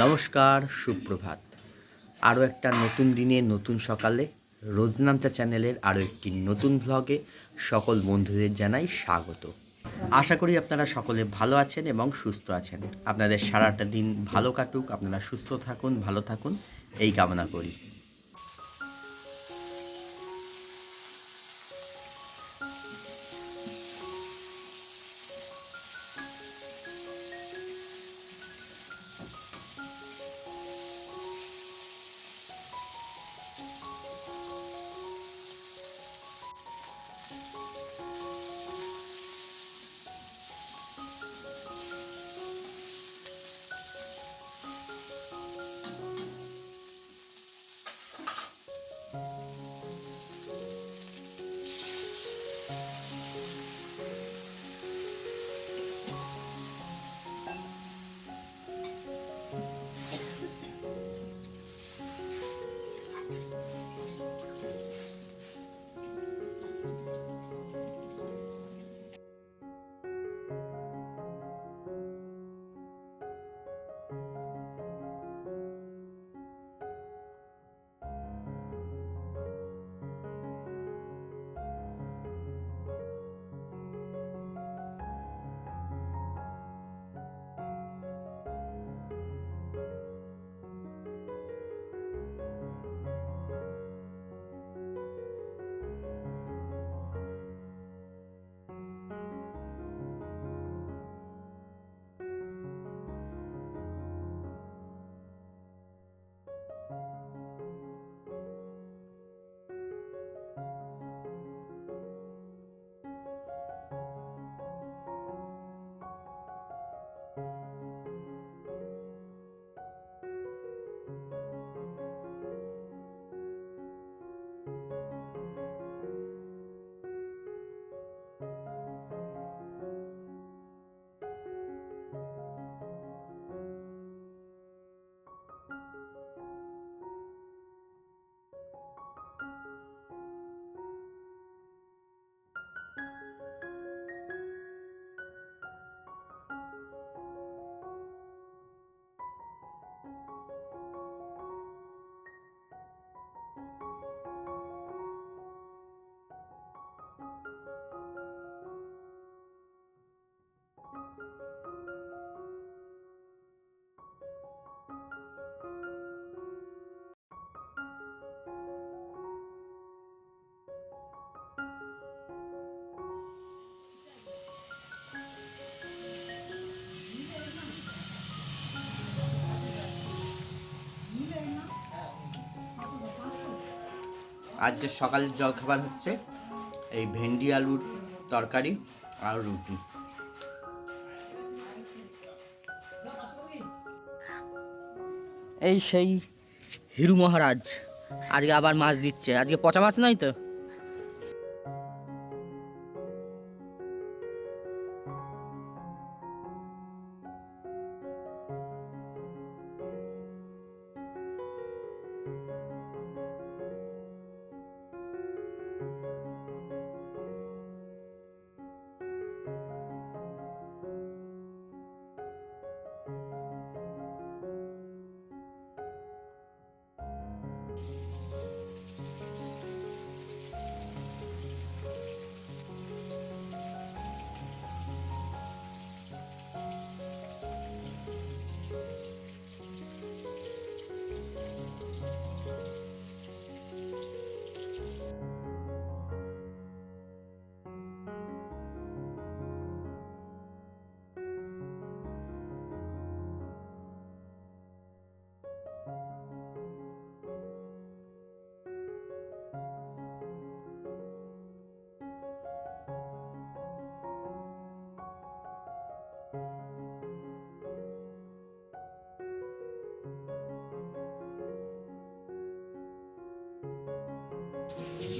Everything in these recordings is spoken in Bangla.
নমস্কার, সুপ্রভাত। আরও একটা নতুন দিনে, নতুন সকালে রোজনামতা চ্যানেলের আরও একটি নতুন ভ্লগে সকল বন্ধুদের জানাই স্বাগত। আশা করি আপনারা সকলে ভালো আছেন এবং সুস্থ আছেন। আপনাদের সারাটা দিন ভালো কাটুক, আপনারা সুস্থ থাকুন, ভালো থাকুন, এই কামনা করি। আজকে সকালের জলখাবার হচ্ছে, এই ভেন্ডি আলুর তরকারি আর রুটি। এই সেই হিরু মহারাজ, আজকে আবার মাছ দিচ্ছে। আজকে পচা মাছ নয় তো?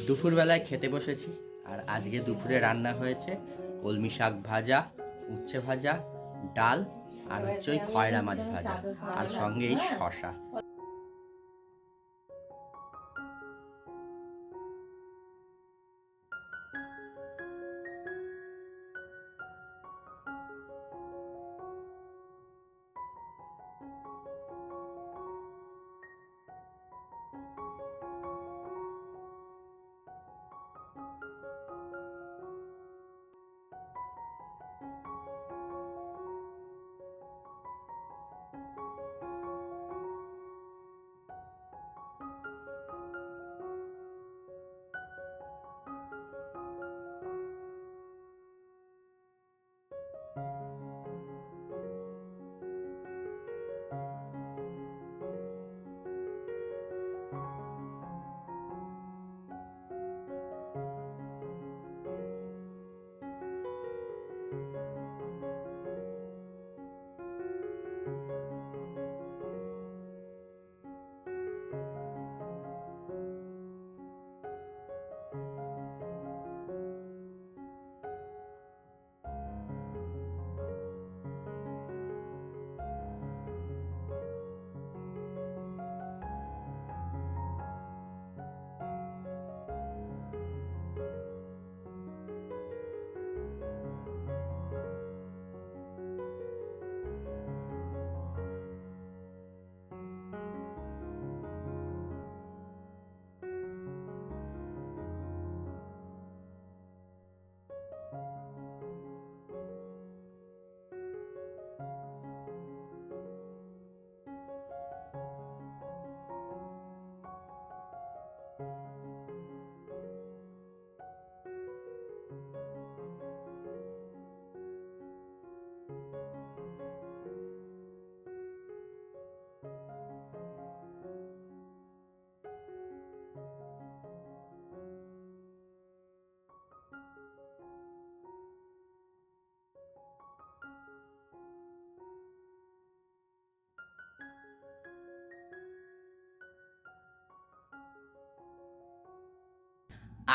দুপুরবেলায় খেতে বসেছি। আর আজকে দুপুরে রান্না হয়েছে কলমি শাক ভাজা, উচ্ছে ভাজা, ডাল আর হচ্ছে ওই খয়রা মাছ ভাজা। আর সঙ্গে এই শশা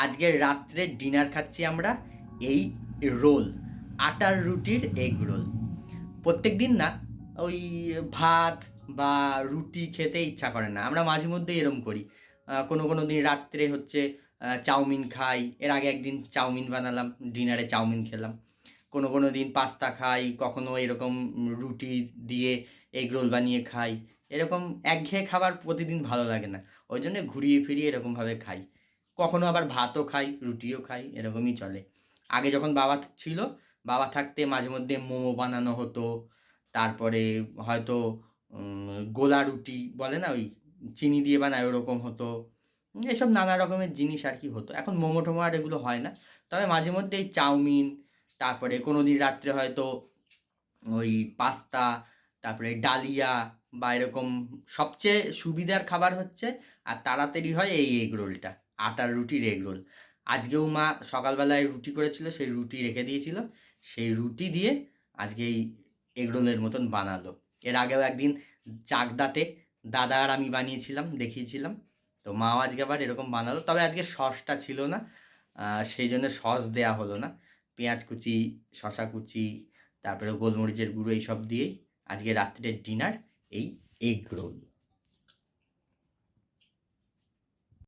আজকের রাত্রে ডিনার খাচ্ছি আমরা এই রোল, আটার রুটির এগ রোল। প্রত্যেক দিন না, ওই ভাত বা রুটি খেতে ইচ্ছা করে না। আমরা মাঝে মধ্যে এরম করি। কোনো কোনো দিন রাত্রে হচ্ছে চাউমিন খাই। এর আগে একদিন চাউমিন বানালাম, ডিনারে চাউমিন খেলাম। কোনো কোনো দিন পাস্তা খাই, কখনো এরকম রুটি দিয়ে এগ রোল বানিয়ে খাই। এরকম একঘেয়ে খাবার প্রতিদিন ভালো লাগে না। ওই জন্য ঘুরিয়ে ফিরিয়ে এরকমভাবে খাই। কখনো আবার ভাতও খাই, রুটিও খাই, এরকমই চলে। আগে যখন বাবা ছিল, বাবা থাকতে মাঝে মধ্যে মোমো বানানো হতো, তারপরে হয়তো গোলা রুটি বলে না ওই চিনি দিয়ে বানায় ওরকম হতো। এসব নানা রকমের জিনিস আর কি হতো। এখন মোমো টোমো আর এগুলো হয় না। তবে মাঝে মধ্যে এই চাউমিন, তারপরে কোনো দিন রাত্রে হয়তো ওই পাস্তা, তারপরে ডালিয়া বা এরকম সবচেয়ে সুবিধার খাবার হচ্ছে, আর তাড়াতাড়ি হয় এই এগ রোলটা। আটার রুটির এগ রোল। আজকেও মা সকালবেলায় রুটি করেছিল, সেই রুটি রেখে দিয়েছিল। সেই রুটি দিয়ে আজকে এই এগ রোলের মতন বানালো। এর আগেও একদিন চাকদাতে দাদা আর আমি বানিয়েছিলাম, দেখিয়েছিলাম। তো মাও আজকে আবার এরকম বানালো। তবে আজকে সসটা ছিল না সেই জন্য সস দেয়া হলো না। পেঁয়াজ কুচি শশা কুচি, তারপরে গোলমরিচের গুঁড়ো এইসব দিয়েই আজকে রাত্রের ডিনার এই এগ রোল।